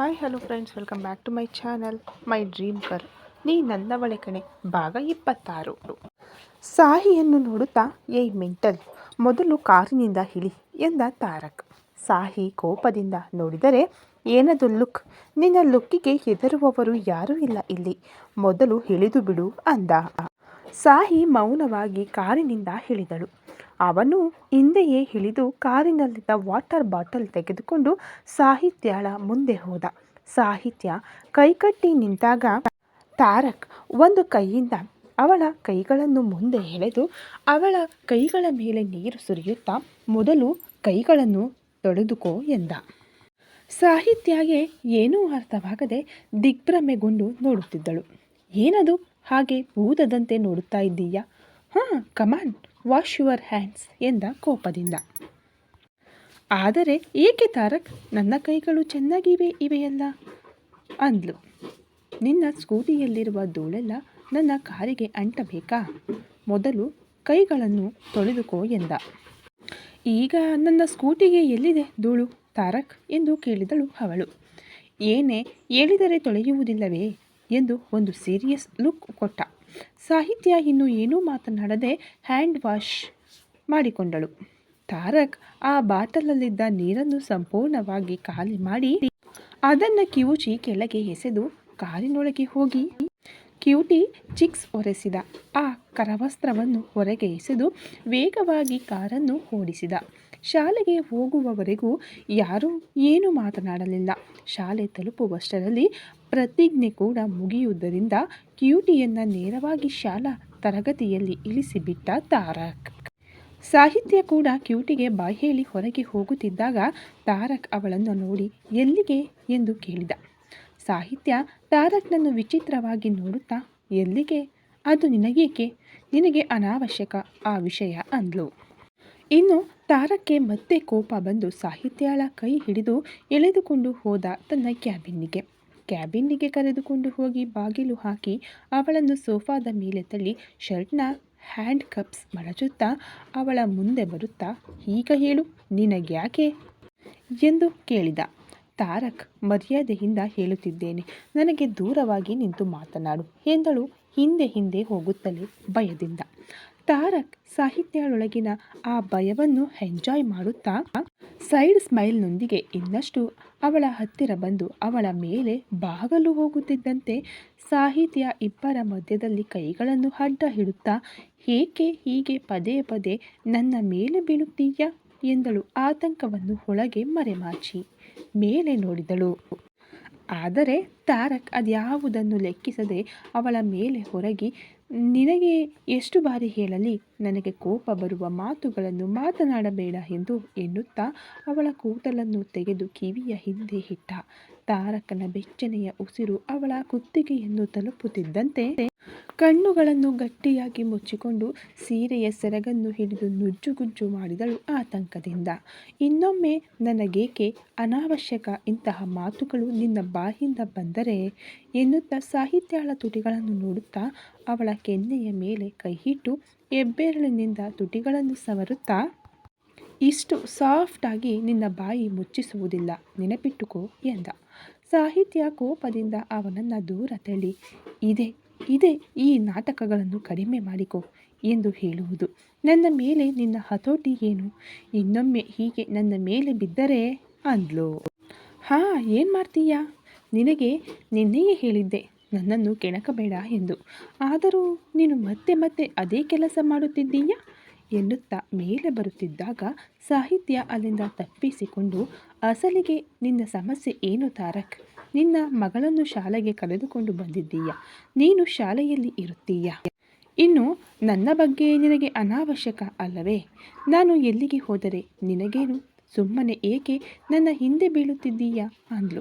Hi hello friends welcome back to my channel my dream ಕರ್ ನೀ ನನ್ನವಳೆ ಕಣೆ, ಭಾಗ ಇಪ್ಪತ್ತಾರು. ಸಾಹಿಯನ್ನು ನೋಡುತ್ತಾ, ಏಯ್ ಮೆಂಟಲ್, ಮೊದಲು ಕಾರಿನಿಂದ ಇಳಿ ಎಂದ ತಾರಕ್. ಸಾಹಿ ಕೋಪದಿಂದ ನೋಡಿದರೆ, ಏನದು ಲುಕ್? ನಿನ್ನ ಲುಕ್ಕಿಗೆ ಹೆದರುವವರು ಯಾರೂ ಇಲ್ಲ ಇಲ್ಲಿ. ಮೊದಲು ಇಳಿದು ಬಿಡು ಅಂದ. ಸಾಹಿ ಮೌನವಾಗಿ ಕಾರಿನಿಂದ ಇಳಿದಳು. ಅವನು ಹಿಂದೆಯೇ ಹಿಳಿದು ಕಾರಿನಲ್ಲಿದ್ದ ವಾಟರ್ ಬಾಟಲ್ ತೆಗೆದುಕೊಂಡು ಸಾಹಿತ್ಯಳ ಮುಂದೆ ಹೋದ. ಸಾಹಿತ್ಯ ಕೈಕಟ್ಟಿ ನಿಂತಾಗ ತಾರಕ್ ಒಂದು ಕೈಯಿಂದ ಅವಳ ಕೈಗಳನ್ನು ಮುಂದೆ ಎಳೆದು ಅವಳ ಕೈಗಳ ಮೇಲೆ ನೀರು ಸುರಿಯುತ್ತಾ ಮೊದಲು ಕೈಗಳನ್ನು ತೊಳೆದುಕೋ ಎಂದ. ಸಾಹಿತ್ಯಗೆ ಏನೂ ಅರ್ಥವಾಗದೆ ದಿಗ್ಭ್ರಮೆಗೊಂಡು ನೋಡುತ್ತಿದ್ದಳು. ಏನದು? ಹಾಗೆ ಭೂತದಂತೆ ನೋಡುತ್ತಾ ಇದ್ದೀಯಾ? ಹಾಂ, ಕಮಾನ್. ವಾಶ್ ಯುವರ್ ಹ್ಯಾಂಡ್ಸ್ ಎಂದ ಕೋಪದಿಂದ. ಆದರೆ ಏಕೆ ತಾರಕ್, ನನ್ನ ಕೈಗಳು ಚೆನ್ನಾಗಿವೆ ಇವೆಯಲ್ಲ? ಅಂದ್ಲು. ನಿನ್ನ ಸ್ಕೂಟಿಯಲ್ಲಿರುವ ಧೂಳೆಲ್ಲ ನನ್ನ ಕಾರಿಗೆ ಅಂಟಬೇಕಾ? ಮೊದಲು ಕೈಗಳನ್ನು ತೊಳೆದುಕೋ ಎಂದ. ಈಗ ನನ್ನ ಸ್ಕೂಟಿಗೆ ಎಲ್ಲಿದೆ ಧೂಳು ತಾರಕ್ ಎಂದು ಕೇಳಿದಳು ಅವಳು. ಏನೇ ಹೇಳಿದರೆ ತೊಳೆಯುವುದಿಲ್ಲವೇ? ಎಂದು ಒಂದು ಸೀರಿಯಸ್ ಲುಕ್ ಕೊಟ್ಟ. ಸಾಹಿತ್ಯ ಇನ್ನು ಏನೂ ಮಾತನಾಡದೆ ಹ್ಯಾಂಡ್ ವಾಶ್ ಮಾಡಿಕೊಂಡಳು. ತಾರಕ್ ಆ ಬಾಟಲಲ್ಲಿದ್ದ ನೀರನ್ನು ಸಂಪೂರ್ಣವಾಗಿ ಖಾಲಿ ಮಾಡಿ ಅದನ್ನು ಕಿವುಚಿ ಕೆಳಗೆ ಎಸೆದು ಕಾರಿನೊಳಗೆ ಹೋಗಿ ಕ್ಯೂಟಿ ಚಿಕ್ಸ್ ಒರೆಸಿದ. ಆ ಕರವಸ್ತ್ರವನ್ನು ಹೊರಗೆ ಎಸೆದು ವೇಗವಾಗಿ ಕಾರನ್ನು ಓಡಿಸಿದ. ಶಾಲೆಗೆ ಹೋಗುವವರೆಗೂ ಯಾರೂ ಏನು ಮಾತನಾಡಲಿಲ್ಲ. ಶಾಲೆ ತಲುಪುವಷ್ಟರಲ್ಲಿ ಪ್ರತಿಜ್ಞೆ ಕೂಡ ಮುಗಿಯುವುದರಿಂದ ಕ್ಯೂಟಿಯನ್ನು ನೇರವಾಗಿ ಶಾಲಾ ತರಗತಿಯಲ್ಲಿ ಇಳಿಸಿಬಿಟ್ಟ ತಾರಕ್. ಸಾಹಿತ್ಯ ಕೂಡ ಕ್ಯೂಟಿಗೆ ಬಾಯ್ ಹೊರಗೆ ಹೋಗುತ್ತಿದ್ದಾಗ ತಾರಕ್ ಅವಳನ್ನು ನೋಡಿ ಎಲ್ಲಿಗೆ ಎಂದು ಕೇಳಿದ. ಸಾಹಿತ್ಯ ತಾರಕ್ನನ್ನು ವಿಚಿತ್ರವಾಗಿ ನೋಡುತ್ತಾ, ಎಲ್ಲಿಗೆ? ಅದು ನಿನಗೇಕೆ? ನಿನಗೆ ಅನಾವಶ್ಯಕ ಆ ವಿಷಯ ಅಂದ್ಲು. ಇನ್ನು ತಾರಕ್ಕೆ ಮತ್ತೆ ಕೋಪ ಬಂದು ಸಾಹಿತ್ಯಳ ಕೈ ಹಿಡಿದು ಎಳೆದುಕೊಂಡು ಹೋದ ತನ್ನ ಕ್ಯಾಬಿನ್ನಿಗೆ. ಕ್ಯಾಬಿನ್ನಿಗೆ ಕರೆದುಕೊಂಡು ಹೋಗಿ ಬಾಗಿಲು ಹಾಕಿ ಅವಳನ್ನು ಸೋಫಾದ ಮೇಲೆ ತಳ್ಳಿ ಶರ್ಟ್ನ ಹ್ಯಾಂಡ್ ಕಪ್ಸ್ ಮಡಚುತ್ತಾ ಅವಳ ಮುಂದೆ ಬರುತ್ತಾ ಈಗ ಹೇಳು, ನಿನಗ್ಯಾಕೆ? ಎಂದು ಕೇಳಿದ. ತಾರಕ್ ಮರ್ಯಾದೆಯಿಂದ ಹೇಳುತ್ತಿದ್ದೇನೆ, ನನಗೆ ದೂರವಾಗಿ ನಿಂತು ಮಾತನಾಡು ಎಂದಳು ಹಿಂದೆ ಹಿಂದೆ ಹೋಗುತ್ತಲೇ ಭಯದಿಂದ. ತಾರಕ್ ಸಾಹಿತ್ಯದೊಳಗಿನ ಆ ಭಯವನ್ನು ಎಂಜಾಯ್ ಮಾಡುತ್ತಾ, ಸೈಡ್ ಸ್ಮೈಲ್ನೊಂದಿಗೆ ಇನ್ನಷ್ಟು ಅವಳ ಹತ್ತಿರ ಬಂದು ಅವಳ ಮೇಲೆ ಬಾಗಲು ಹೋಗುತ್ತಿದ್ದಂತೆ ಸಾಹಿತ್ಯ ಇಬ್ಬರ ಮಧ್ಯದಲ್ಲಿ ಕೈಗಳನ್ನು ಅಡ್ಡ ಹಿಡುತ್ತಾ, ಏಕೆ ಹೀಗೆ ಪದೇ ಪದೇ ನನ್ನ ಮೇಲೆ ಬೀಳುತ್ತೀಯಾ? ಎಂದಳು ಆತಂಕವನ್ನು ಒಳಗೆ ಮರೆಮಾಚಿ, ಮೇಲೆ ನೋಡಿದಳು. ಆದರೆ ತಾರಕ್ ಅದ್ಯಾವುದನ್ನು ಲೆಕ್ಕಿಸದೆ ಅವಳ ಮೇಲೆ ಹೊರಗಿ, ನಿನಗೆ ಎಷ್ಟು ಬಾರಿ ಹೇಳಲಿ, ನನಗೆ ಕೋಪ ಬರುವ ಮಾತುಗಳನ್ನು ಮಾತನಾಡಬೇಡ ಎಂದು ಎನ್ನುತ್ತಾ ಅವಳ ಕೂದಲನ್ನು ತೆಗೆದು ಕಿವಿಯ ಹಿಂದೆ ಇಟ್ಟ. ತಾರಕನ ಬೆಚ್ಚನೆಯ ಉಸಿರು ಅವಳ ಕುತ್ತಿಗೆಯನ್ನು ತಲುಪುತ್ತಿದ್ದಂತೆ ಕಣ್ಣುಗಳನ್ನು ಗಟ್ಟಿಯಾಗಿ ಮುಚ್ಚಿಕೊಂಡು ಸೀರೆಯ ಸೆರಗನ್ನು ಹಿಡಿದು ನುಜ್ಜುಗುಜ್ಜು ಮಾಡಿದಳು ಆತಂಕದಿಂದ. ಇನ್ನೊಮ್ಮೆ ನನಗೇಕೆ ಅನಾವಶ್ಯಕ ಇಂತಹ ಮಾತುಗಳು ನಿನ್ನ ಬಾಯಿಂದ ಬಂದರೆ? ಎನ್ನುತ್ತಾ ಸಾಹಿತ್ಯಾಳ ತುಟಿಗಳನ್ನು ನೋಡುತ್ತಾ ಅವಳ ಕೆನ್ನೆಯ ಮೇಲೆ ಕೈಹಿಟ್ಟು ಹೆಬ್ಬೆರಳಿನಿಂದ ತುಟಿಗಳನ್ನು ಸವರುತ್ತಾ, ಇಷ್ಟು ಸಾಫ್ಟಾಗಿ ನಿನ್ನ ಬಾಯಿ ಮುಚ್ಚಿಸುವುದಿಲ್ಲ, ನೆನಪಿಟ್ಟುಕೋ ಎಂದ. ಸಾಹಿತ್ಯ ಕೋಪದಿಂದ ಅವನನ್ನು ದೂರ ತಳ್ಳಿ, ಇದೆ ಇದೆ, ಈ ನಾಟಕಗಳನ್ನು ಕಡಿಮೆ ಮಾಡಿಕೊ ಎಂದು ಹೇಳುವುದು. ನನ್ನ ಮೇಲೆ ನಿನ್ನ ಹತೋಟಿ ಏನು? ಇನ್ನೊಮ್ಮೆ ಹೀಗೆ ನನ್ನ ಮೇಲೆ ಬಿದ್ದರೆ ಅಂದ್ಲು. ಹಾ, ಏನು ಮಾಡ್ತೀಯಾ? ನಿನಗೆ ನಿನ್ನೆಯೇ ಹೇಳಿದ್ದೆ, ನನ್ನನ್ನು ಕೆಣಕಬೇಡ ಎಂದು. ಆದರೂ ನೀನು ಮತ್ತೆ ಮತ್ತೆ ಅದೇ ಕೆಲಸ ಮಾಡುತ್ತಿದ್ದೀಯಾ? ಎನ್ನುತ್ತಾ ಮೇಲೆ ಬರುತ್ತಿದ್ದಾಗ ಸಾಹಿತ್ಯ ಅಲ್ಲಿಂದ ತಪ್ಪಿಸಿಕೊಂಡು, ಅಸಲಿಗೆ ನಿನ್ನ ಸಮಸ್ಯೆ ಏನು ತಾರಕ್? ನಿನ್ನ ಮಗಳನ್ನು ಶಾಲೆಗೆ ಕರೆದುಕೊಂಡು ಬಂದಿದ್ದೀಯ? ನೀನು ಶಾಲೆಯಲ್ಲಿ ಇರುತ್ತೀಯ? ಇನ್ನು ನನ್ನ ಬಗ್ಗೆ ನಿನಗೆ ಅನಾವಶ್ಯಕ ಅಲ್ಲವೇ? ನಾನು ಎಲ್ಲಿಗೆ ಹೋದರೆ ನಿನಗೇನು? ಸುಮ್ಮನೆ ಏಕೆ ನನ್ನ ಹಿಂದೆ ಬೀಳುತ್ತಿದ್ದೀಯಾ? ಅಂದ್ಲು.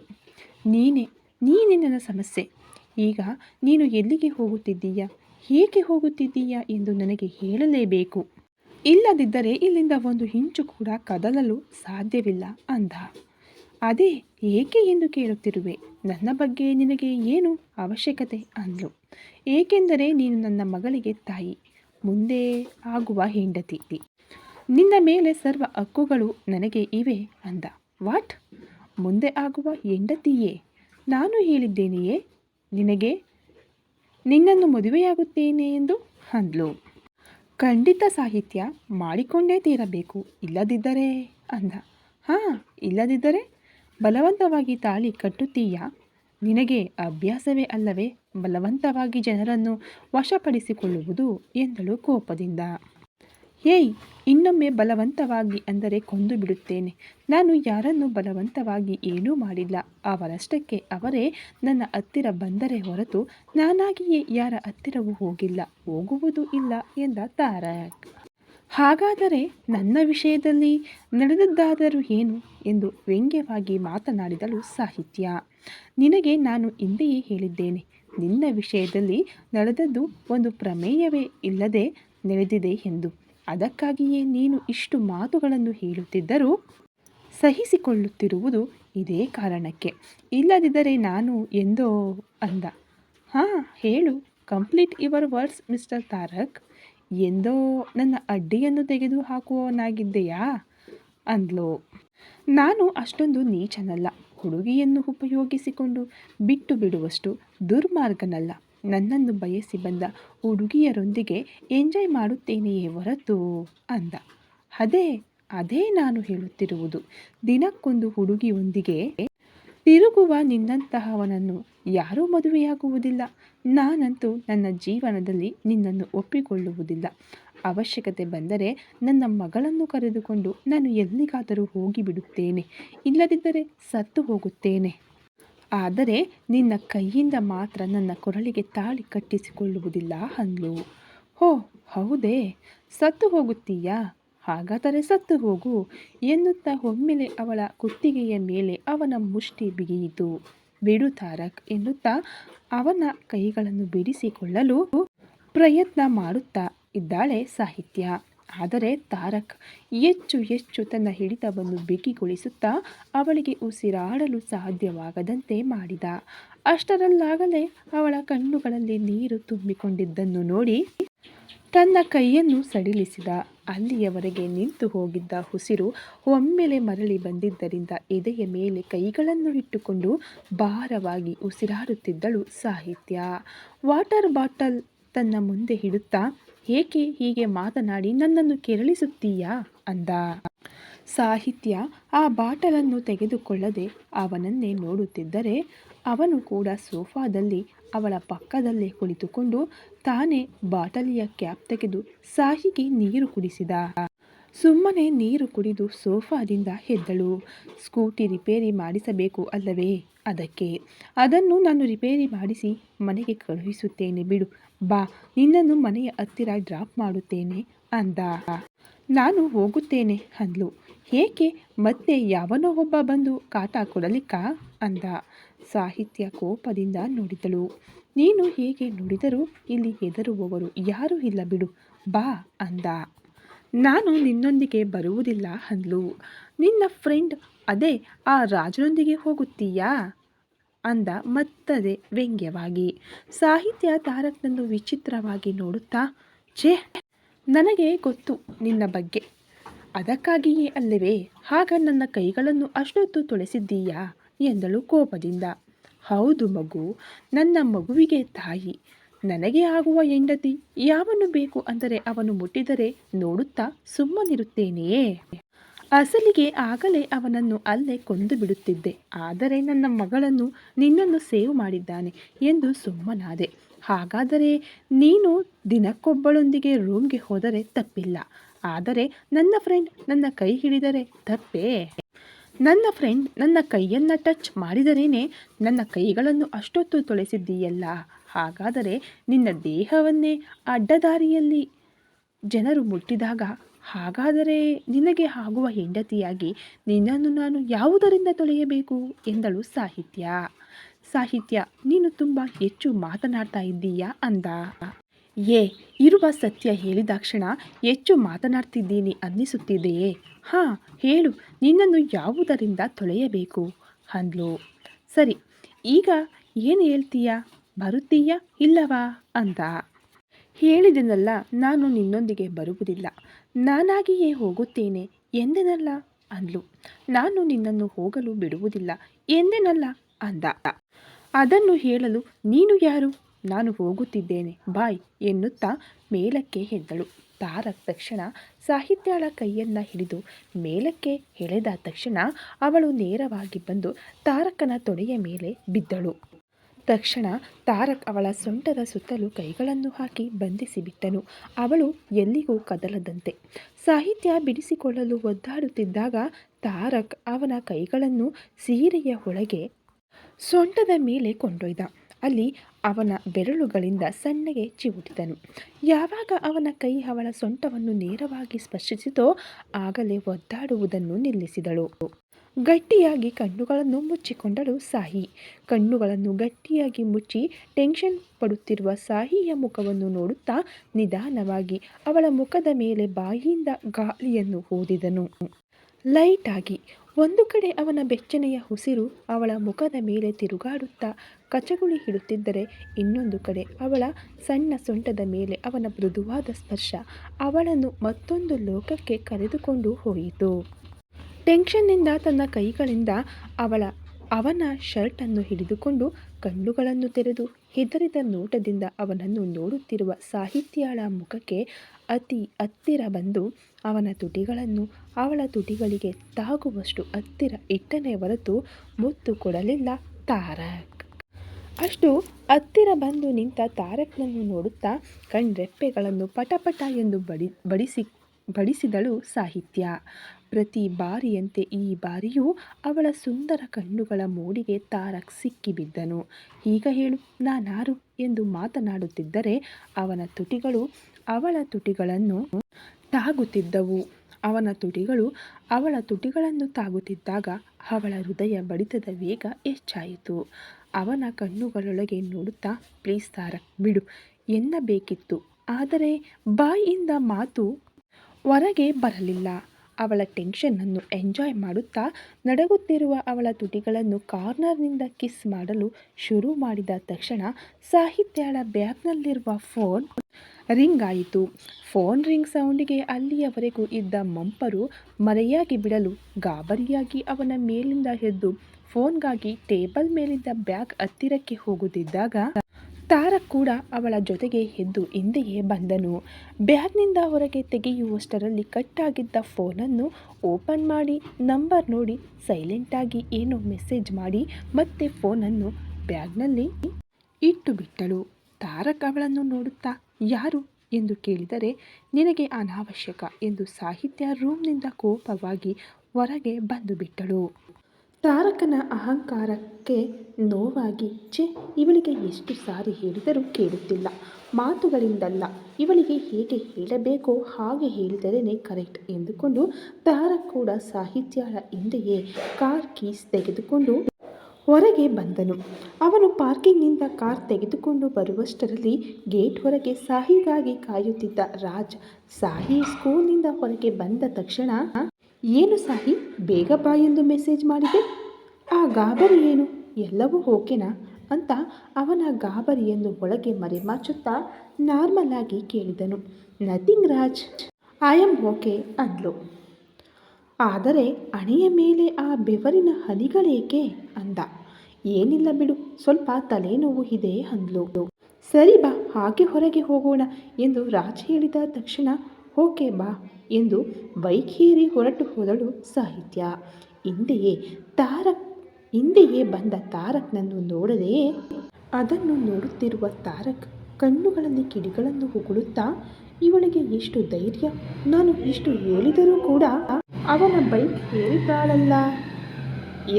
ನೀನೇ ನೀನೇ ನನ್ನ ಸಮಸ್ಯೆ. ಈಗ ನೀನು ಎಲ್ಲಿಗೆ ಹೋಗುತ್ತಿದ್ದೀಯಾ? ಹೇಗೆ ಹೋಗುತ್ತಿದ್ದೀಯಾ ಎಂದು ನನಗೆ ಹೇಳಲೇಬೇಕು. ಇಲ್ಲದಿದ್ದರೆ ಇಲ್ಲಿಂದ ಒಂದು ಇಂಚು ಕೂಡ ಕದಲಲು ಸಾಧ್ಯವಿಲ್ಲ ಅಂದ. ಅದೇ ಏಕೆ ಎಂದು ಕೇಳುತ್ತಿರುವೆ? ನನ್ನ ಬಗ್ಗೆ ನಿನಗೆ ಏನು ಅವಶ್ಯಕತೆ? ಅಂದಳು ಏಕೆಂದರೆ ನೀನು ನನ್ನ ಮಗಳಿಗೆ ತಾಯಿ, ಮುಂದೆ ಆಗುವ ಹೆಂಡತಿ. ನಿನ್ನ ಮೇಲೆ ಸರ್ವ ಹಕ್ಕುಗಳು ನನಗೆ ಇವೆ ಅಂದ. ವಾಟ್? ಮುಂದೆ ಆಗುವ ಹೆಂಡತಿಯೇ? ನಾನು ಹೇಳಿದ್ದೇನೆಯೇ? ನಿನಗೆ? ನಿನ್ನನ್ನು ಮದುವೆಯಾಗುತ್ತೇನೆ ಎಂದು ಅಂದ್ಲು. ಖಂಡಿತ ಸಾಹಿತ್ಯ ಮಾಡಿಕೊಂಡೇ ತೀರಬೇಕು. ಇಲ್ಲದಿದ್ದರೆ ಅಂದ. ಹಾಂ, ಇಲ್ಲದಿದ್ದರೆ ಬಲವಂತವಾಗಿ ತಾಳಿ ಕಟ್ಟುತ್ತೀಯಾ? ನಿನಗೆ ಅಭ್ಯಾಸವೇ ಅಲ್ಲವೇ? ಬಲವಂತವಾಗಿ ಜನರನ್ನು ವಶಪಡಿಸಿಕೊಳ್ಳುವುದು ಎಂದಳು ಕೋಪದಿಂದ. ಏಯ್, ಇನ್ನೊಮ್ಮೆ ಬಲವಂತವಾಗಿ ಅಂದರೆ ಕೊಂದು ಬಿಡುತ್ತೇನೆ. ನಾನು ಯಾರನ್ನು ಬಲವಂತವಾಗಿ ಏನೂ ಮಾಡಿಲ್ಲ. ಅವರಷ್ಟಕ್ಕೆ ಅವರೇ ನನ್ನ ಹತ್ತಿರ ಬಂದರೆ ಹೊರತು ನಾನಾಗಿಯೇ ಯಾರ ಹತ್ತಿರವೂ ಹೋಗಿಲ್ಲ. ಹೋಗುವುದೂ ಇಲ್ಲ ಎಂದ ತಾರಕ್ ಹಾಗಾದರೆ ನನ್ನ ವಿಷಯದಲ್ಲಿ ನಡೆದದ್ದಾದರೂ ಏನು ಎಂದು ವ್ಯಂಗ್ಯವಾಗಿ ಮಾತನಾಡಿದಳು ಸಾಹಿತ್ಯ. ನಿನಗೆ ನಾನು ಹಿಂದೆಯೇ ಹೇಳಿದ್ದೇನೆ. ನಿನ್ನ ವಿಷಯದಲ್ಲಿ ನಡೆದದ್ದು ಒಂದು ಪ್ರಮೇಯವೇ ಇಲ್ಲದೆ ನಡೆದಿದೆ ಎಂದು. ಅದಕ್ಕಾಗಿಯೇ ನೀನು ಇಷ್ಟು ಮಾತುಗಳನ್ನು ಹೇಳುತ್ತಿದ್ದರೂ ಸಹಿಸಿಕೊಳ್ಳುತ್ತಿರುವುದು ಇದೇ ಕಾರಣಕ್ಕೆ. ಇಲ್ಲದಿದ್ದರೆ ನಾನು ಎಂದೋ ಅಂದ. ಹಾಂ, ಹೇಳು. Complete your words, mister Tarak. ಎಂದೋ ನನ್ನ ಅಡ್ಡಿಯನ್ನು ತೆಗೆದು ಹಾಕುವವನಾಗಿದ್ದೆಯಾ ಅಂದ್ಲು. ನಾನು ಅಷ್ಟೊಂದು ನೀಚನಲ್ಲ. ಹುಡುಗಿಯನ್ನು ಉಪಯೋಗಿಸಿಕೊಂಡು ಬಿಟ್ಟು ಬಿಡುವಷ್ಟು ದುರ್ಮಾರ್ಗನಲ್ಲ. ನನ್ನನ್ನು ಬಯಸಿ ಬಂದ ಹುಡುಗಿಯರೊಂದಿಗೆ ಎಂಜಾಯ್ ಮಾಡುತ್ತೇನೆಯೇ ಹೊರತು ಅಂದ. ಅದೇ ಅದೇ ನಾನು ಹೇಳುತ್ತಿರುವುದು. ದಿನಕ್ಕೊಂದು ಹುಡುಗಿಯೊಂದಿಗೆ ತಿರುಗುವ ನಿನ್ನಂತಹವನನ್ನು ಯಾರೂ ಮದುವೆಯಾಗುವುದಿಲ್ಲ. ನಾನಂತೂ ನನ್ನ ಜೀವನದಲ್ಲಿ ನಿನ್ನನ್ನು ಒಪ್ಪಿಕೊಳ್ಳುವುದಿಲ್ಲ. ಅವಶ್ಯಕತೆ ಬಂದರೆ ನನ್ನ ಮಗಳನ್ನು ಕರೆದುಕೊಂಡು ನಾನು ಎಲ್ಲಿಗಾದರೂ ಹೋಗಿಬಿಡುತ್ತೇನೆ. ಇಲ್ಲದಿದ್ದರೆ ಸತ್ತು ಹೋಗುತ್ತೇನೆ. ಆದರೆ ನಿನ್ನ ಕೈಯಿಂದ ಮಾತ್ರ ನನ್ನ ಕೊರಳಿಗೆ ತಾಳಿ ಕಟ್ಟಿಸಿಕೊಳ್ಳುವುದಿಲ್ಲ ಅಂದ್ಲು. ಹೋ, ಹೌದೇ, ಸತ್ತು ಹೋಗುತ್ತೀಯಾ? ಹಾಗಾದರೆ ಸತ್ತು ಹೋಗು, ಎನ್ನುತ್ತಾ ಒಮ್ಮೆಲೆ ಅವಳ ಕುತ್ತಿಗೆಯ ಮೇಲೆ ಅವನ ಮುಷ್ಟಿ ಬಿಗಿಯಿತು. ಬಿಡು ತಾರಕ್ ಎನ್ನುತ್ತಾ ಅವನ ಕೈಗಳನ್ನು ಬಿಡಿಸಿಕೊಳ್ಳಲು ಪ್ರಯತ್ನ ಮಾಡುತ್ತಾ ಇದ್ದಾಳೆ ಸಾಹಿತ್ಯ. ಆದರೆ ತಾರಕ್ ಹೆಚ್ಚು ಹೆಚ್ಚು ತನ್ನ ಹಿಡಿತವನ್ನು ಬಿಗಿಗೊಳಿಸುತ್ತಾ ಅವಳಿಗೆ ಉಸಿರಾಡಲು ಸಾಧ್ಯವಾಗದಂತೆ ಮಾಡಿದ. ಅಷ್ಟರಲ್ಲಾಗಲೇ ಅವಳ ಕಣ್ಣುಗಳಲ್ಲಿ ನೀರು ತುಂಬಿಕೊಂಡಿದ್ದನ್ನು ನೋಡಿ ತನ್ನ ಕೈಯನ್ನು ಸಡಿಲಿಸಿದ. ಅಲ್ಲಿಯವರೆಗೆ ನಿಂತು ಹೋಗಿದ್ದ ಉಸಿರು ಒಮ್ಮೆಲೆ ಮರಳಿ ಬಂದಿದ್ದರಿಂದ ಎದೆಯ ಮೇಲೆ ಕೈಗಳನ್ನು ಇಟ್ಟುಕೊಂಡು ಭಾರವಾಗಿ ಉಸಿರಾಡುತ್ತಿದ್ದಳು ಸಾಹಿತ್ಯ. ವಾಟರ್ ಬಾಟಲ್ ತನ್ನ ಮುಂದೆ ಇಡುತ್ತಾ ಏಕೆ ಹೀಗೆ ಮಾತನಾಡಿ ನನ್ನನ್ನು ಕೆರಳಿಸುತ್ತೀಯಾ? ಅಂದ. ಸಾಹಿತ್ಯ ಆ ಬಾಟಲನ್ನು ತೆಗೆದುಕೊಳ್ಳದೆ ಅವನನ್ನೇ ನೋಡುತ್ತಿದ್ದರೆ ಅವನು ಕೂಡ ಸೋಫಾದಲ್ಲಿ ಅವಳ ಪಕ್ಕದಲ್ಲೇ ಕುಳಿತುಕೊಂಡು ತಾನೇ ಬಾಟಲಿಯ ಕ್ಯಾಪ್ ತೆಗೆದು ಸಾಹಿಗೆ ನೀರು ಕುಡಿಸಿದ. ಸುಮ್ಮನೆ ನೀರು ಕುಡಿದು ಸೋಫಾದಿಂದ ಎದ್ದಳು. ಸ್ಕೂಟಿ ರಿಪೇರಿ ಮಾಡಿಸಬೇಕು ಅಲ್ಲವೇ? ಅದಕ್ಕೆ. ಅದನ್ನು ನಾನು ರಿಪೇರಿ ಮಾಡಿಸಿ ಮನೆಗೆ ಕಳುಹಿಸುತ್ತೇನೆ ಬಿಡು. ಬಾ, ನಿನ್ನನ್ನು ಮನೆಯ ಹತ್ತಿರ ಡ್ರಾಪ್ ಮಾಡುತ್ತೇನೆ ಅಂದ. ನಾನು ಹೋಗುತ್ತೇನೆ ಅಂದ್ಲು. ಏಕೆ? ಮತ್ತೆ ಯಾವನೋ ಒಬ್ಬ ಬಂದು ಕಾಟ ಕೊಡಲಿಕ್ಕ ಅಂದ. ಸಾಹಿತ್ಯ ಕೋಪದಿಂದ ನೋಡಿದಳು. ನೀನು ಹೇಗೆ ನೋಡಿದರೂ ಇಲ್ಲಿ ಹೆದರುವವರು ಯಾರೂ ಇಲ್ಲ ಬಿಡು, ಬಾ ಅಂದ. ನಾನು ನಿನ್ನೊಂದಿಗೆ ಬರುವುದಿಲ್ಲ ಅಂದ್ಲು. ನಿನ್ನ ಫ್ರೆಂಡ್, ಅದೇ, ಆ ರಾಜನೊಂದಿಗೆ ಹೋಗುತ್ತೀಯಾ? ಅಂದ ಮತ್ತದೆ ವ್ಯಂಗ್ಯವಾಗಿ. ಸಾಹಿತ್ಯ ತಾರಕ್ನನ್ನು ವಿಚಿತ್ರವಾಗಿ ನೋಡುತ್ತಾ, ಛೇ, ನನಗೆ ಗೊತ್ತು ನಿನ್ನ ಬಗ್ಗೆ. ಅದಕ್ಕಾಗಿಯೇ ಅಲ್ಲವೇ ಆಗ ನನ್ನ ಕೈಗಳನ್ನು ಅಷ್ಟೊತ್ತು ತೊಳೆಸಿದ್ದೀಯಾ? ಎಂದಳು ಕೋಪದಿಂದ. ಹೌದು ಮಗು, ನನ್ನ ಮಗುವಿಗೆ ತಾಯಿ. ನನಗೆ ಆಗುವ ಹೆಂಡತಿ ಯಾವನು ಬೇಕು ಅಂದರೆ ಅವನು ಮುಟ್ಟಿದರೆ ನೋಡುತ್ತಾ ಸುಮ್ಮನಿರುತ್ತೇನೆಯೇ? ಅಸಲಿಗೆ ಆಗಲೇ ಅವನನ್ನು ಅಲ್ಲೇ ಕೊಂದು ಬಿಡುತ್ತಿದ್ದೆ. ಆದರೆ ನನ್ನ ಮಗಳನ್ನು ನಿನ್ನನ್ನು ಸೇವ್ ಮಾಡಿದ್ದಾನೆ ಎಂದು ಸುಮ್ಮನಾದೆ. ಹಾಗಾದರೆ ನೀನು ದಿನಕ್ಕೊಬ್ಬಳೊಂದಿಗೆ ರೂಮ್ಗೆ ಹೋದರೆ ತಪ್ಪಿಲ್ಲ. ಆದರೆ ನನ್ನ ಫ್ರೆಂಡ್ ನನ್ನ ಕೈ ಹಿಡಿದರೆ ತಪ್ಪೇ? ನನ್ನ ಫ್ರೆಂಡ್ ನನ್ನ ಕೈಯನ್ನು ಟಚ್ ಮಾಡಿದರೇನೆ ನನ್ನ ಕೈಗಳನ್ನು ಅಷ್ಟೊತ್ತು ತೊಳೆಸಿದ್ದೀಯಲ್ಲ? ಹಾಗಾದರೆ ನಿನ್ನ ದೇಹವನ್ನೇ ಅಡ್ಡದಾರಿಯಲ್ಲಿ ಜನರು ಮುಟ್ಟಿದಾಗ ಹಾಗಾದರೆ ನಿನಗೆ ಆಗುವ ಹೆಂಡತಿಯಾಗಿ ನಿನ್ನನ್ನು ನಾನು ಯಾವುದರಿಂದ ತೊಳೆಯಬೇಕು? ಎಂದಳು ಸಾಹಿತ್ಯ. ಸಾಹಿತ್ಯ, ನೀನು ತುಂಬ ಹೆಚ್ಚು ಮಾತನಾಡ್ತಾ ಇದ್ದೀಯಾ? ಅಂದ. ಏ, ಇರುವ ಸತ್ಯ ಹೇಳಿದಾಕ್ಷಣ ಹೆಚ್ಚು ಮಾತನಾಡ್ತಿದ್ದೀನಿ ಅನ್ನಿಸುತ್ತಿದೆಯೇ? ಹಾಂ, ಹೇಳು, ನಿನ್ನನ್ನು ಯಾವುದರಿಂದ ತೊಳೆಯಬೇಕು? ಅಂದ್ಲು. ಸರಿ, ಈಗ ಏನು ಹೇಳ್ತೀಯಾ? ಬರುತ್ತೀಯಾ ಇಲ್ಲವಾ? ಅಂದ. ಹೇಳಿದನಲ್ಲ, ನಾನು ನಿನ್ನೊಂದಿಗೆ ಬರುವುದಿಲ್ಲ. ನಾನಾಗಿಯೇ ಹೋಗುತ್ತೇನೆ ಎಂದೆನಲ್ಲ ಅಂದ್ಲು. ನಾನು ನಿನ್ನನ್ನು ಹೋಗಲು ಬಿಡುವುದಿಲ್ಲ ಎಂದೆನಲ್ಲ ಅಂದ. ಅದನ್ನು ಹೇಳಲು ನೀನು ಯಾರು? ನಾನು ಹೋಗುತ್ತಿದ್ದೇನೆ, ಬಾಯ್ ಎನ್ನುತ್ತಾ ಮೇಲಕ್ಕೆ ಹೆದ್ದಳು ತಾರಕ್ ತಕ್ಷಣ ಸಾಹಿತ್ಯಳ ಕೈಯನ್ನ ಹಿಡಿದು ಮೇಲಕ್ಕೆ ಎಳೆದ ತಕ್ಷಣ ಅವಳು ನೇರವಾಗಿ ಬಂದು ತಾರಕನ ತೊಡೆಯ ಮೇಲೆ ಬಿದ್ದಳು. ತಕ್ಷಣ ತಾರಕ್ ಅವಳ ಸೊಂಟದ ಸುತ್ತಲೂ ಕೈಗಳನ್ನು ಹಾಕಿ ಬಂಧಿಸಿ ಬಿಟ್ಟನು. ಅವಳು ಎಲ್ಲಿಗೂ ಕದಲದಂತೆ. ಸಾಹಿತ್ಯ ಬಿಡಿಸಿಕೊಳ್ಳಲು ಒದ್ದಾಡುತ್ತಿದ್ದಾಗ ತಾರಕ್ ಅವನ ಕೈಗಳನ್ನು ಸೀರೆಯ ಒಳಗೆ ಸೊಂಟದ ಮೇಲೆ ಕೊಂಡೊಯ್ದ. ಅಲ್ಲಿ ಅವನ ಬೆರಳುಗಳಿಂದ ಸಣ್ಣಗೆ ಚಿವುಟಿದನು. ಯಾವಾಗ ಅವನ ಕೈ ಅವಳ ಸೊಂಟವನ್ನು ನೇರವಾಗಿ ಸ್ಪರ್ಶಿಸಿತೋ ಆಗಲೇ ಒದ್ದಾಡುವುದನ್ನು ನಿಲ್ಲಿಸಿದಳು. ಗಟ್ಟಿಯಾಗಿ ಕಣ್ಣುಗಳನ್ನು ಮುಚ್ಚಿಕೊಂಡಳು ಸಾಹಿ. ಕಣ್ಣುಗಳನ್ನು ಗಟ್ಟಿಯಾಗಿ ಮುಚ್ಚಿ ಟೆನ್ಷನ್ ಪಡುತ್ತಿರುವ ಸಾಹಿಯ ಮುಖವನ್ನು ನೋಡುತ್ತಾ ನಿಧಾನವಾಗಿ ಅವಳ ಮುಖದ ಮೇಲೆ ಬಾಯಿಯಿಂದ ಗಾಳಿಯನ್ನು ಓದಿದನು ಲೈಟಾಗಿ ಒಂದು ಕಡೆ ಅವನ ಬೆಚ್ಚನೆಯ ಉಸಿರು ಅವಳ ಮುಖದ ಮೇಲೆ ತಿರುಗಾಡುತ್ತಾ ಕಚಗುಳಿ ಹಿಡುತ್ತಿದ್ದರೆ ಇನ್ನೊಂದು ಕಡೆ ಅವಳ ಸಣ್ಣ ಸೊಂಟದ ಮೇಲೆ ಅವನ ಮೃದುವಾದ ಸ್ಪರ್ಶ ಅವಳನ್ನು ಮತ್ತೊಂದು ಲೋಕಕ್ಕೆ ಕರೆದುಕೊಂಡು ಹೋಯಿತು. ಟೆನ್ಷನ್ನಿಂದ ತನ್ನ ಕೈಗಳಿಂದ ಅವಳ, ಅವನ ಶರ್ಟನ್ನು ಹಿಡಿದುಕೊಂಡು ಕಣ್ಣುಗಳನ್ನು ತೆರೆದು ಹೆದರಿದ ನೋಟದಿಂದ ಅವನನ್ನು ನೋಡುತ್ತಿರುವ ಸಾಹಿತ್ಯಾಳ ಮುಖಕ್ಕೆ ಅತಿ ಹತ್ತಿರ ಬಂದು ಅವನ ತುಟಿಗಳನ್ನು ಅವಳ ತುಟಿಗಳಿಗೆ ತಾಗುವಷ್ಟು ಹತ್ತಿರ ಇಟ್ಟನೇ ಹೊರತು ಮುತ್ತು ಕೊಡಲಿಲ್ಲ ತಾರಕ್. ಅಷ್ಟು ಹತ್ತಿರ ಬಂದು ನಿಂತ ತಾರಕ್ನನ್ನು ನೋಡುತ್ತಾ ಕಣ್ರೆಪ್ಪೆಗಳನ್ನು ಪಟಪಟ ಎಂದು ಬಡಿ, ಬಡಿಸಿ, ಬಡಿಸಿದಳು ಸಾಹಿತ್ಯ. ಪ್ರತಿ ಬಾರಿಯಂತೆ ಈ ಬಾರಿಯೂ ಅವಳ ಸುಂದರ ಕಣ್ಣುಗಳ ಮೋಡಿಗೆ ತಾರಕ್ ಸಿಕ್ಕಿಬಿದ್ದನು ಈಗ ಹೇಳು, ನಾನಾರು? ಎಂದು ಮಾತನಾಡುತ್ತಿದ್ದರೆ ಅವನ ತುಟಿಗಳು ಅವಳ ತುಟಿಗಳನ್ನು ತಾಗುತ್ತಿದ್ದವು. ಅವನ ತುಟಿಗಳು ಅವಳ ತುಟಿಗಳನ್ನು ತಾಗುತ್ತಿದ್ದಾಗ ಅವಳ ಹೃದಯ ಬಡಿತದ ವೇಗ ಹೆಚ್ಚಾಯಿತು. ಅವನ ಕಣ್ಣುಗಳೊಳಗೆ ನೋಡುತ್ತಾ, ಪ್ಲೀಸ್ ತಾರಕ್, ಬಿಡು. ಎನ್ನಬೇಕಿತ್ತು. ಆದರೆ ಬಾಯಿಯಿಂದ ಮಾತು ಹೊರಗೆ ಬರಲಿಲ್ಲ. ಅವಳ ಟೆನ್ಷನ್ನನ್ನು ಎಂಜಾಯ್ ಮಾಡುತ್ತಾ ನಡಗುತ್ತಿರುವ ಅವಳ ತುಟಿಗಳನ್ನು ಕಾರ್ನರ್ನಿಂದ ಕಿಸ್ ಮಾಡಲು ಶುರು ಮಾಡಿದ ತಕ್ಷಣ ಸಾಹಿತ್ಯಳ ಬ್ಯಾಗ್ನಲ್ಲಿರುವ ಫೋನ್ ರಿಂಗ್ ಆಯಿತು. ಫೋನ್ ರಿಂಗ್ ಸೌಂಡಿಗೆ ಅಲ್ಲಿಯವರೆಗೂ ಇದ್ದ ಮಂಪರು ಮರೆಯಾಗಿ ಬಿಡಲು ಗಾಬರಿಯಾಗಿ ಅವನ ಮೇಲಿಂದ ಎದ್ದು ಫೋನ್ಗಾಗಿ ಟೇಬಲ್ ಮೇಲಿದ್ದ ಬ್ಯಾಗ್ ಹತ್ತಿರಕ್ಕೆ ಹೋಗುತ್ತಿದ್ದಾಗ ತಾರಕ್ ಕೂಡ ಅವಳ ಜೊತೆಗೆ ಎದ್ದು ಹಿಂದೆಯೇ ಬಂದನು. ಬ್ಯಾಗ್ನಿಂದ ಹೊರಗೆ ತೆಗೆಯುವಷ್ಟರಲ್ಲಿ ಕಟ್ಟಾಗಿದ್ದ ಫೋನನ್ನು ಓಪನ್ ಮಾಡಿ, ನಂಬರ್ ನೋಡಿ ಸೈಲೆಂಟಾಗಿ ಏನೋ ಮೆಸೇಜ್ ಮಾಡಿ, ಮತ್ತೆ ಫೋನನ್ನು ಬ್ಯಾಗ್ನಲ್ಲಿ ಇಟ್ಟು ಬಿಟ್ಟಳು. ತಾರಕ್ ಅವಳನ್ನು ನೋಡುತ್ತಾ, ಯಾರು? ಎಂದು ಕೇಳಿದರೆ, ನಿನಗೆ ಅನಾವಶ್ಯಕ ಎಂದು ಸಾಹಿತ್ಯ ರೂಮ್ನಿಂದ ಕೋಪವಾಗಿ ಹೊರಗೆ ಬಂದು ಬಿಟ್ಟಳು. ತಾರಕನ ಅಹಂಕಾರಕ್ಕೆ ನೋವಾಗಿ, ಛೆ, ಇವಳಿಗೆ ಎಷ್ಟು ಸಾರಿ ಹೇಳಿದರೂ ಕೇಳುತ್ತಿಲ್ಲ. ಮಾತುಗಳಿಂದಲ್ಲ, ಇವಳಿಗೆ ಹೇಗೆ ಹೇಳಬೇಕೋ ಹಾಗೆ ಹೇಳಿದರೇನೆ ಕರೆಕ್ಟ್ ಎಂದುಕೊಂಡು ತಾರಕ್ ಕೂಡ ಸಾಹಿತ್ಯಳ ಹಿಂದೆಯೇ ಕಾರ್ ಕೀಸ್ ತೆಗೆದುಕೊಂಡು ಹೊರಗೆ ಬಂದನು. ಅವನು ಪಾರ್ಕಿಂಗ್ನಿಂದ ಕಾರ್ ತೆಗೆದುಕೊಂಡು ಬರುವಷ್ಟರಲ್ಲಿ ಗೇಟ್ ಹೊರಗೆ ಸಾಹಿಗಾಗಿ ಕಾಯುತ್ತಿದ್ದ ರಾಜ್, ಸಾಹಿ ಸ್ಕೂಲ್ನಿಂದ ಹೊರಗೆ ಬಂದ ತಕ್ಷಣ ಏನು ಸಾಹಿ? ಬೇಗ ಬಾ ಎಂದು ಮೆಸೇಜ್ ಮಾಡಿದೆ. ಆ ಗಾಬರಿ ಏನು? ಎಲ್ಲವೂ ಓಕೆನಾ? ಅಂತ ಅವನ ಗಾಬರಿಯನ್ನು ಒಳಗೆ ಮರೆಮಾಚುತ್ತಾ ನಾರ್ಮಲ್ ಆಗಿ ಕೇಳಿದನು. Nothing Raj I am okay ಅಂದ್ಲು. ಆದರೆ ಹಣೆಯ ಮೇಲೆ ಆ ಬೆವರಿನ ಹನಿಗಳೇಕೆ ಅಂದ. ಏನಿಲ್ಲ ಬಿಡು, ಸ್ವಲ್ಪ ತಲೆನೋವು ಇದೆ, ಅಂದ್ಲು. ಸರಿ ಬಾ, ಹಾಗೆ ಹೊರಗೆ ಹೋಗೋಣ, ಎಂದು ರಾಜ್ ಹೇಳಿದ ತಕ್ಷಣ ಓಕೆ ಬಾ ಎಂದು ಬೈಕ್ ಏರಿ ಹೊರಟು ಹೋದಳು ಸಾಹಿತ್ಯ. ಹಿಂದೆಯೇ ತಾರಕ್ ಹಿಂದೆಯೇ ಬಂದ ತಾರಕ್ನನ್ನು ನೋಡದೆ ಅದನ್ನು ನೋಡುತ್ತಿರುವ ತಾರಕ್ ಕಣ್ಣುಗಳಲ್ಲಿ ಕಿಡಿಗಳನ್ನು ಉಗುಳುತ್ತಾ ಇವಳಿಗೆ ಎಷ್ಟು ಧೈರ್ಯ, ನಾನು ಇಷ್ಟು ಹೇಳಿದರೂ ಕೂಡ ಅವನ ಬೈಕ್ ಏರಿದ್ದಾಳಲ್ಲ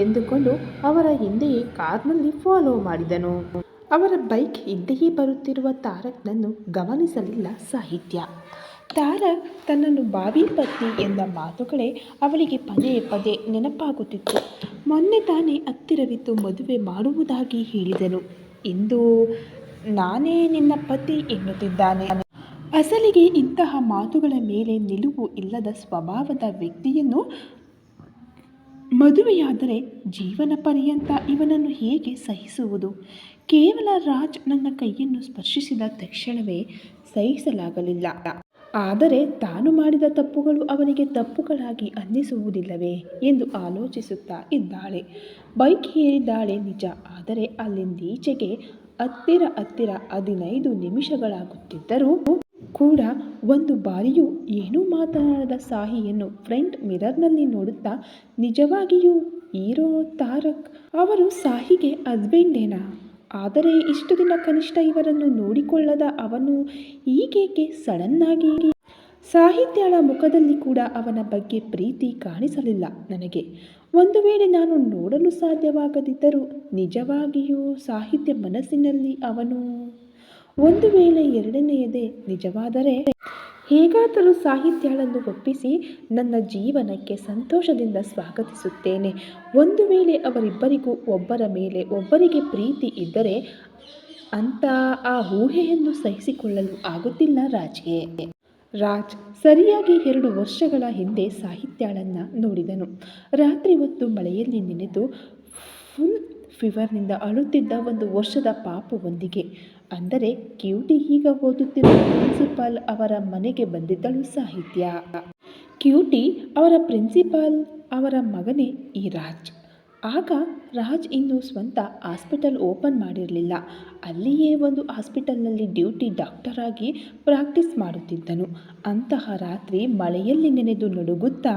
ಎಂದುಕೊಂಡು ಅವರ ಹಿಂದೆಯೇ ಕಾರ್ನಲ್ಲಿ ಫಾಲೋ ಮಾಡಿದನು. ಅವರ ಬೈಕ್ ಹಿಂದೆಯೇ ಬರುತ್ತಿರುವ ತಾರಕ್ನನ್ನು ಗಮನಿಸಲಿಲ್ಲ ಸಾಹಿತ್ಯ. ತಾರಕ್ ತನ್ನನ್ನು ಬಾವಿ ಪತ್ನಿ ಎಂದ ಮಾತುಗಳೇ ಅವಳಿಗೆ ಪದೇ ಪದೇ ನೆನಪಾಗುತ್ತಿತ್ತು. ಮೊನ್ನೆ ತಾನೇ ಹತ್ತಿರವಿದ್ದು ಮದುವೆ ಮಾಡುವುದಾಗಿ ಹೇಳಿದನು. ಇಂದು ನಾನೇ ನಿನ್ನ ಪತಿ ಎನ್ನುತ್ತಿದ್ದಾನೆ. ಅಸಲಿಗೆ ಇಂತಹ ಮಾತುಗಳ ಮೇಲೆ ನಿಲುವು ಇಲ್ಲದ ಸ್ವಭಾವದ ವ್ಯಕ್ತಿಯನ್ನು ಮದುವೆಯಾದರೆ ಜೀವನ ಪರ್ಯಂತ ಇವನನ್ನು ಹೇಗೆ ಸಹಿಸುವುದು? ಕೇವಲ ರಾಜ್ ನನ್ನ ಕೈಯನ್ನು ಸ್ಪರ್ಶಿಸಿದ ತಕ್ಷಣವೇ ಸಹಿಸಲಾಗಲಿಲ್ಲ. ಆದರೆ ತಾನು ಮಾಡಿದ ತಪ್ಪುಗಳು ಅವನಿಗೆ ತಪ್ಪುಗಳಾಗಿ ಅನ್ನಿಸುವುದಿಲ್ಲವೇ ಎಂದು ಆಲೋಚಿಸುತ್ತಾ ಇದ್ದಾಳೆ. ಬೈಕ್ ಏರಿದ್ದಾಳೆ ನಿಜ, ಆದರೆ ಅಲ್ಲಿಂದೀಚೆಗೆ ಹತ್ತಿರ ಹತ್ತಿರ ಹದಿನೈದು ನಿಮಿಷಗಳಾಗುತ್ತಿದ್ದರೂ ಕೂಡ ಒಂದು ಬಾರಿಯೂ ಏನೂ ಮಾತನಾಡದ ಸಾಹಿಯನ್ನು ಫ್ರಂಟ್ ಮಿರರ್ನಲ್ಲಿ ನೋಡುತ್ತಾ, ನಿಜವಾಗಿಯೂ ಹೀರೋ ತಾರಕ್ ಅವರು ಸಾಹಿಗೆ ಹಸ್ಬೆಂಡೇನಾ? ಆದರೆ ಇಷ್ಟು ದಿನ ಕನಿಷ್ಠ ಇವರನ್ನು ನೋಡಿಕೊಳ್ಳದ ಅವನು ಈಗೇಕೆ ಸಡನ್ನಾಗಿ? ಸಾಹಿತ್ಯಳ ಮುಖದಲ್ಲಿ ಕೂಡ ಅವನ ಬಗ್ಗೆ ಪ್ರೀತಿ ಕಾಣಿಸಲಿಲ್ಲ ನನಗೆ. ಒಂದು ವೇಳೆ ನಾನು ನೋಡಲು ಸಾಧ್ಯವಾಗದಿದ್ದರೂ ನಿಜವಾಗಿಯೂ ಸಾಹಿತ್ಯ ಮನಸ್ಸಿನಲ್ಲಿ ಅವನು ಒಂದು ವೇಳೆ ಎರಡನೆಯದೇ ನಿಜವಾದರೆ ಹೇಗಾದರೂ ಸಾಹಿತ್ಯಳನ್ನು ಒಪ್ಪಿಸಿ ನನ್ನ ಜೀವನಕ್ಕೆ ಸಂತೋಷದಿಂದ ಸ್ವಾಗತಿಸುತ್ತೇನೆ. ಒಂದು ವೇಳೆ ಅವರಿಬ್ಬರಿಗೂ ಒಬ್ಬರ ಮೇಲೆ ಒಬ್ಬರಿಗೆ ಪ್ರೀತಿ ಇದ್ದರೆ ಅಂತ ಆ ಊಹೆಯನ್ನು ಸಹಿಸಿಕೊಳ್ಳಲು ಆಗುತ್ತಿಲ್ಲ ರಾಜ್ಗೆ ರಾಜ್ ಸರಿಯಾಗಿ ಎರಡು ವರ್ಷಗಳ ಹಿಂದೆ ಸಾಹಿತ್ಯಳನ್ನ ನೋಡಿದನು. ರಾತ್ರಿ ಹೊತ್ತು ಮಳೆಯಲ್ಲಿ ನೆನೆದು ಫುಲ್ ಫೀವರ್ನಿಂದ ಅಳುತ್ತಿದ್ದ ಒಂದು ವರ್ಷದ ಪಾಪುವೊಂದಿಗೆ ಅಂದರೆ ಕ್ಯೂಟಿ ಈಗ ಓದುತ್ತಿರುವ ಪ್ರಿನ್ಸಿಪಾಲ್ ಅವರ ಮನೆಗೆ ಬಂದಿದ್ದಳು ಸಾಹಿತ್ಯ. ಕ್ಯೂಟಿ ಅವರ ಪ್ರಿನ್ಸಿಪಾಲ್ ಅವರ ಮಗನೇ ಈ ರಾಜ್. ಆಗ ರಾಜ್ ಇನ್ನೂ ಸ್ವಂತ ಹಾಸ್ಪಿಟಲ್ ಓಪನ್ ಮಾಡಿರಲಿಲ್ಲ. ಅಲ್ಲಿಯೇ ಒಂದು ಹಾಸ್ಪಿಟಲ್ನಲ್ಲಿ ಡ್ಯೂಟಿ ಡಾಕ್ಟರ್ ಆಗಿ ಪ್ರಾಕ್ಟೀಸ್ ಮಾಡುತ್ತಿದ್ದನು. ಅಂತಹ ರಾತ್ರಿ ಮಳೆಯಲ್ಲಿ ನೆನೆದು ನಡುಗುತ್ತಾ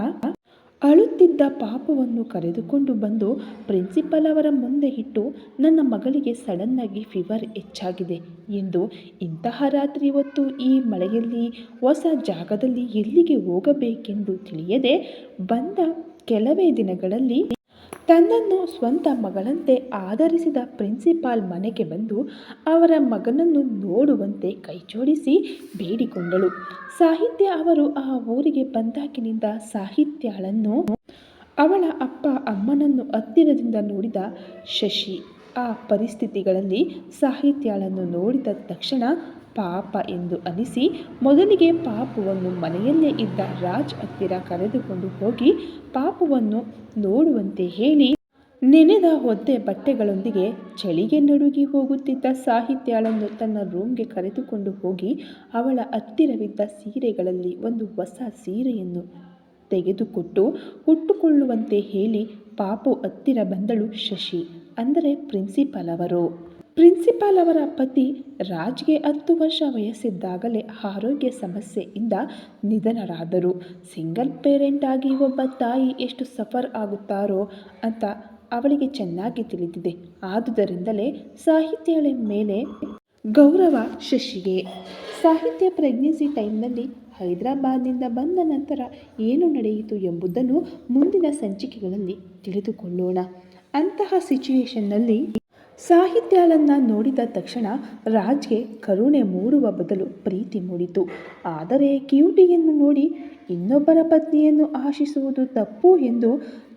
ಅಳುತ್ತಿದ್ದ ಪಾಪವನ್ನು ಕರೆದುಕೊಂಡು ಬಂದು ಪ್ರಿನ್ಸಿಪಲ್ ಅವರ ಮುಂದೆ ಇಟ್ಟು, ನನ್ನ ಮಗಳಿಗೆ ಸಡನ್ನಾಗಿ ಫೀವರ್ ಹೆಚ್ಚಾಗಿದೆ ಎಂದು ಇಂತಹ ರಾತ್ರಿ ಹೊತ್ತು ಈ ಮಳೆಯಲ್ಲಿ ಹೊಸ ಜಾಗದಲ್ಲಿ ಎಲ್ಲಿಗೆ ಹೋಗಬೇಕೆಂದು ತಿಳಿಯದೆ ಬಂದ ಕೆಲವೇ ದಿನಗಳಲ್ಲಿ ತನ್ನನ್ನು ಸ್ವಂತ ಮಗಳಂತೆ ಆಧರಿಸಿದ ಪ್ರಿನ್ಸಿಪಾಲ್ ಮನೆಗೆ ಬಂದು ಅವರ ಮಗನನ್ನು ನೋಡುವಂತೆ ಕೈಜೋಡಿಸಿ ಬೇಡಿಕೊಂಡಳು. ಸಾಹಿತ್ಯ ಅವರು ಆ ಊರಿಗೆ ಬಂದಾಗಿನಿಂದ ಸಾಹಿತ್ಯಳನ್ನು ಅವಳ ಅಪ್ಪ ಅಮ್ಮನನ್ನು ಹತ್ತಿರದಿಂದ ನೋಡಿದ ಶಶಿ ಆ ಪರಿಸ್ಥಿತಿಗಳಲ್ಲಿ ಸಾಹಿತ್ಯಳನ್ನು ನೋಡಿದ ತಕ್ಷಣ ಪಾಪ ಎಂದು ಅನಿಸಿ ಮೊದಲಿಗೆ ಪಾಪುವನ್ನು ಮನೆಯಲ್ಲೇ ಇದ್ದ ರಾಜ್ ಹತ್ತಿರ ಕರೆದುಕೊಂಡು ಹೋಗಿ ಪಾಪುವನ್ನು ನೋಡುವಂತೆ ಹೇಳಿ ನೆನೆದ ಒದ್ದೆ ಬಟ್ಟೆಗಳೊಂದಿಗೆ ಚಳಿಗೆ ನಡುಗಿ ಹೋಗುತ್ತಿದ್ದ ಸಾಹಿತ್ಯಳನ್ನು ತನ್ನ ರೂಮ್ಗೆ ಕರೆದುಕೊಂಡು ಹೋಗಿ ಅವಳ ಹತ್ತಿರವಿದ್ದ ಸೀರೆಗಳಲ್ಲಿ ಒಂದು ಹೊಸ ಸೀರೆಯನ್ನು ತೆಗೆದುಕೊಟ್ಟು ಉಟ್ಟುಕೊಳ್ಳುವಂತೆ ಹೇಳಿ ಪಾಪು ಹತ್ತಿರ ಬಂದಳು ಶಶಿ, ಅಂದರೆ ಪ್ರಿನ್ಸಿಪಾಲ್ ಅವರು. ಪ್ರಿನ್ಸಿಪಾಲ್ ಅವರ ಪತಿ ರಾಜ್ಗೆ ಹತ್ತು ವರ್ಷ ವಯಸ್ಸಿದ್ದಾಗಲೇ ಆರೋಗ್ಯ ಸಮಸ್ಯೆಯಿಂದ ನಿಧನರಾದರು. ಸಿಂಗಲ್ ಪೇರೆಂಟ್ ಆಗಿ ಒಬ್ಬ ತಾಯಿ ಎಷ್ಟು ಸಫರ್ ಆಗುತ್ತಾರೋ ಅಂತ ಅವಳಿಗೆ ಚೆನ್ನಾಗಿ ತಿಳಿದಿದೆ. ಆದುದರಿಂದಲೇ ಸಾಹಿತ್ಯಗಳ ಮೇಲೆ ಗೌರವ ಶಶಿಗೆ. ಸಾಹಿತ್ಯ ಪ್ರೆಗ್ನೆನ್ಸಿ ಟೈಮ್ನಲ್ಲಿ ಹೈದರಾಬಾದ್ನಿಂದ ಬಂದ ನಂತರ ಏನು ನಡೆಯಿತು ಎಂಬುದನ್ನು ಮುಂದಿನ ಸಂಚಿಕೆಗಳಲ್ಲಿ ತಿಳಿದುಕೊಳ್ಳೋಣ. ಅಂತಹ ಸಿಚುವೇಶನ್ನಲ್ಲಿ ಸಾಹಿತ್ಯಳನ್ನು ನೋಡಿದ ತಕ್ಷಣ ರಾಜ್ಗೆ ಕರುಣೆ ಮೂಡುವ ಬದಲು ಪ್ರೀತಿ ಮೂಡಿತು. ಆದರೆ ಕ್ಯೂಟಿಯನ್ನು ನೋಡಿ ಇನ್ನೊಬ್ಬರ ಪತ್ನಿಯನ್ನು ಆಶಿಸುವುದು ತಪ್ಪು ಎಂದು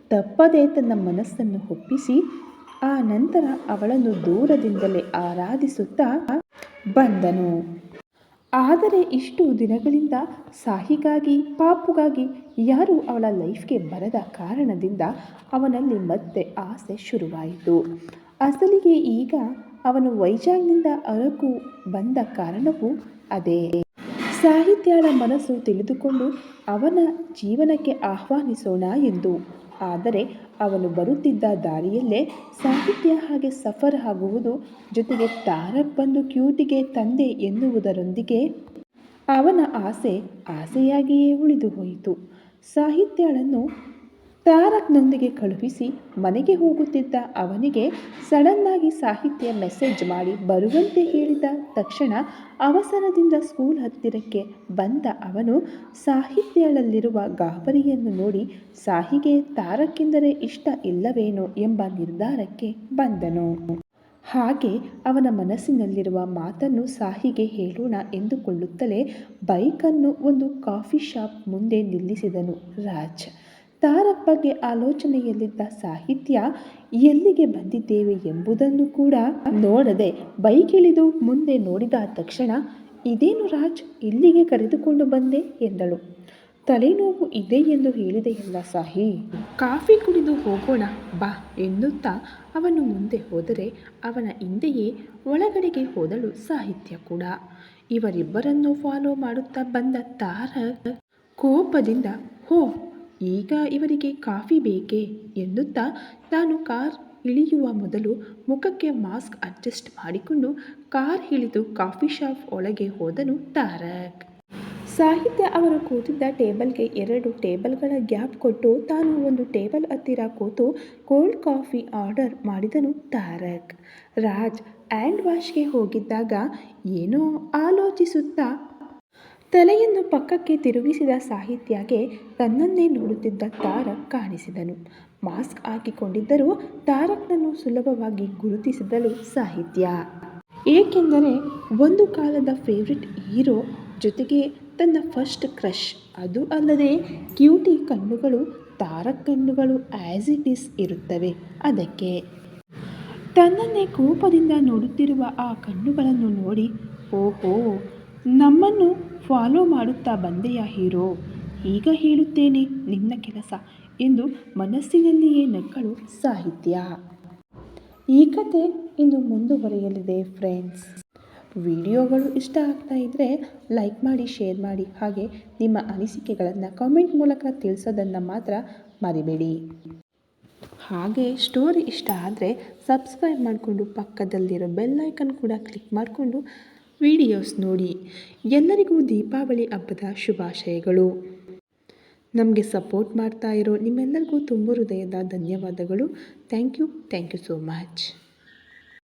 ತಪ್ಪದೇ ತನ್ನ ಮನಸ್ಸನ್ನು ಒಪ್ಪಿಸಿ, ಆ ನಂತರ ಅವಳನ್ನು ದೂರದಿಂದಲೇ ಆರಾಧಿಸುತ್ತಾ ಬಂದನು. ಆದರೆ ಇಷ್ಟು ದಿನಗಳಿಂದ ಸಾಹಿಗಾಗಿ, ಪಾಪುಗಾಗಿ ಯಾರೂ ಅವಳ ಲೈಫ್ಗೆ ಬರದ ಕಾರಣದಿಂದ ಅವನಲ್ಲಿ ಮತ್ತೆ ಆಸೆ ಶುರುವಾಯಿತು. ಅಸಲಿಗೆ ಈಗ ಅವನು ವೈಜಾಗ್ನಿಂದ ಅರಕು ಬಂದ ಕಾರಣವೂ ಅದೇ. ಸಾಹಿತ್ಯಳ ಮನಸ್ಸು ತಿಳಿದುಕೊಂಡು ಅವನ ಜೀವನಕ್ಕೆ ಆಹ್ವಾನಿಸೋಣ ಎಂದು. ಆದರೆ ಅವನು ಬರುತ್ತಿದ್ದ ದಾರಿಯಲ್ಲೇ ಸಾಹಿತ್ಯ ಹಾಗೆ ಸಫರ್ ಆಗುವುದು ಜೊತೆಗೆ ತಾರಕ್ ಬಂದು ಕ್ಯೂಟಿಗೆ ತಂದೆ ಎನ್ನುವುದರೊಂದಿಗೆ ಅವನ ಆಸೆ ಆಸೆಯಾಗಿಯೇ ಉಳಿದು ಹೋಯಿತು ಸಾಹಿತ್ಯಳನ್ನು ತಾರಕ್ನೊಂದಿಗೆ ಕಳುಹಿಸಿ ಮನೆಗೆ ಹೋಗುತ್ತಿದ್ದ ಅವನಿಗೆ ಸಡನ್ನಾಗಿ ಸಾಹಿತ್ಯ ಮೆಸೇಜ್ ಮಾಡಿ ಬರುವಂತೆ ಹೇಳಿದ ತಕ್ಷಣ ಅವಸರದಿಂದ ಸ್ಕೂಲ್ ಹತ್ತಿರಕ್ಕೆ ಬಂದ ಅವನು ಸಾಹಿತ್ಯಗಳಲ್ಲಿರುವ ಗಾಬರಿಯನ್ನು ನೋಡಿ, ಸಾಹಿಗೆ ತಾರಕ್ಕೆಂದರೆ ಇಷ್ಟ ಇಲ್ಲವೇನೋ ಎಂಬ ನಿರ್ಧಾರಕ್ಕೆ ಬಂದನು. ಹಾಗೆ ಅವನ ಮನಸ್ಸಿನಲ್ಲಿರುವ ಮಾತನ್ನು ಸಾಹಿಗೆ ಹೇಳೋಣ ಎಂದುಕೊಳ್ಳುತ್ತಲೇ ಬೈಕನ್ನು ಒಂದು ಕಾಫಿ ಶಾಪ್ ಮುಂದೆ ನಿಲ್ಲಿಸಿದನು ರಾಜ್. ಬಗ್ಗೆ ಆಲೋಚನೆಯಲ್ಲಿದ್ದ ಸಾಹಿತ್ಯ ಎಲ್ಲಿಗೆ ಬಂದಿದ್ದೇವೆ ಎಂಬುದನ್ನು ಕೂಡ ನೋಡದೆ ಬೈಕಿಳಿದು ಮುಂದೆ ನೋಡಿದ ತಕ್ಷಣ, ಇದೇನು ರಾಜ್, ಇಲ್ಲಿಗೆ ಕರೆದುಕೊಂಡು ಬಂದೆ? ಎಂದಳು. ತಲೆನೋವು ಇದೆ ಎಂದು ಹೇಳಿದೆಯಲ್ಲ ಸಾಹಿ. ಕಾಫಿ ಕುಡಿದು ಹೋಗೋಣ, ಬಾ, ಎನ್ನುತ್ತಾ ಅವನು ಮುಂದೆ ಹೋದರೆ ಅವನ ಹಿಂದೆಯೇ ಒಳಗಡೆಗೆ ಹೋದಳು ಸಾಹಿತ್ಯ ಕೂಡ. ಇವರಿಬ್ಬರನ್ನು ಫಾಲೋ ಮಾಡುತ್ತಾ ಬಂದ ತಾರ ಕೋಪದಿಂದ, ಹೋ ಈಗ ಇವರಿಗೆ ಕಾಫಿ ಬೇಕೇ ಎನ್ನುತ್ತಾ ತಾನು ಕಾರ್ ಇಳಿಯುವ ಮೊದಲು ಮುಖಕ್ಕೆ ಮಾಸ್ಕ್ ಅಡ್ಜಸ್ಟ್ ಮಾಡಿಕೊಂಡು ಕಾರ್ ಇಳಿದು ಕಾಫಿ ಶಾಪ್ ಒಳಗೆ ಹೋದನು ತಾರಕ್. ಸಾಹಿತ್ಯ ಅವರು ಕೂತಿದ್ದ ಟೇಬಲ್ಗೆ ಎರಡು ಟೇಬಲ್ಗಳ ಗ್ಯಾಪ್ ಕೊಟ್ಟು ತಾನು ಒಂದು ಟೇಬಲ್ ಹತ್ತಿರ ಕೂತು ಕೋಲ್ಡ್ ಕಾಫಿ ಆರ್ಡರ್ ಮಾಡಿದನು ತಾರಕ್. ರಾಜ್ ಹ್ಯಾಂಡ್ ವಾಶ್ಗೆ ಹೋಗಿದ್ದಾಗ ಏನೋ ಆಲೋಚಿಸುತ್ತಾ ತಲೆಯನ್ನು ಪಕ್ಕಕ್ಕೆ ತಿರುಗಿಸಿದ ಸಾಹಿತ್ಯಗೆ ತನ್ನನ್ನೇ ನೋಡುತ್ತಿದ್ದ ತಾರಕ್ ಕಾಣಿಸಿದನು. ಮಾಸ್ಕ್ ಹಾಕಿಕೊಂಡಿದ್ದರೂ ತಾರಕ್ನನ್ನು ಸುಲಭವಾಗಿ ಗುರುತಿಸಿದಳು ಸಾಹಿತ್ಯ. ಏಕೆಂದರೆ ಒಂದು ಕಾಲದ ಫೇವ್ರೆಟ್ ಹೀರೋ ಜೊತೆಗೆ ತನ್ನ ಫಸ್ಟ್ ಕ್ರಷ್ ಅದು ಅಲ್ಲದೆ ಕ್ಯೂಟಿ ಕಣ್ಣುಗಳು, ತಾರಕ್ ಕಣ್ಣುಗಳು ಆ್ಯಸ್ ಇಟ್ ಇಸ್ ಇರುತ್ತವೆ ಅದಕ್ಕೆ. ತನ್ನನ್ನೇ ಕೋಪದಿಂದ ನೋಡುತ್ತಿರುವ ಆ ಕಣ್ಣುಗಳನ್ನು ನೋಡಿ, ಓಹೋ, ನಮ್ಮನ್ನು ಫಾಲೋ ಮಾಡುತ್ತಾ ಬಂದೆಯಾ ಹೀರೋ? ಈಗ ಹೇಳುತ್ತೇನೆ, ನಿನ್ನ ಕೆಲಸ ಎಂದು ಮನಸ್ಸಿನಲ್ಲಿಯೇ ನಕ್ಕಳು ಸಾಹಿತ್ಯ. ಈ ಕತೆ ಇನ್ನು ಮುಂದುವರಿಯಲಿದೆ ಫ್ರೆಂಡ್ಸ್. ವಿಡಿಯೋಗಳು ಇಷ್ಟ ಆಗ್ತಾ ಇದ್ದರೆ ಲೈಕ್ ಮಾಡಿ, ಶೇರ್ ಮಾಡಿ, ಹಾಗೆ ನಿಮ್ಮ ಅನಿಸಿಕೆಗಳನ್ನು ಕಾಮೆಂಟ್ ಮೂಲಕ ತಿಳಿಸೋದನ್ನು ಮಾತ್ರ ಮರಿಬೇಡಿ. ಹಾಗೆ ಸ್ಟೋರಿ ಇಷ್ಟ ಆದರೆ ಸಬ್ಸ್ಕ್ರೈಬ್ ಮಾಡಿಕೊಂಡು ಪಕ್ಕದಲ್ಲಿರೋ ಬೆಲ್ ಐಕನ್ ಕೂಡ ಕ್ಲಿಕ್ ಮಾಡಿಕೊಂಡು ವಿಡಿಯೋಸ್ ನೋಡಿ. ಎಲ್ಲರಿಗೂ ದೀಪಾವಳಿ ಹಬ್ಬದ ಶುಭಾಶಯಗಳು. ನಮಗೆ ಸಪೋರ್ಟ್ ಮಾಡ್ತಾ ಇರೋ ನಿಮ್ಮೆಲ್ಲರಿಗೂ ತುಂಬ ಹೃದಯದ ಧನ್ಯವಾದಗಳು. Thank you. Thank you so much.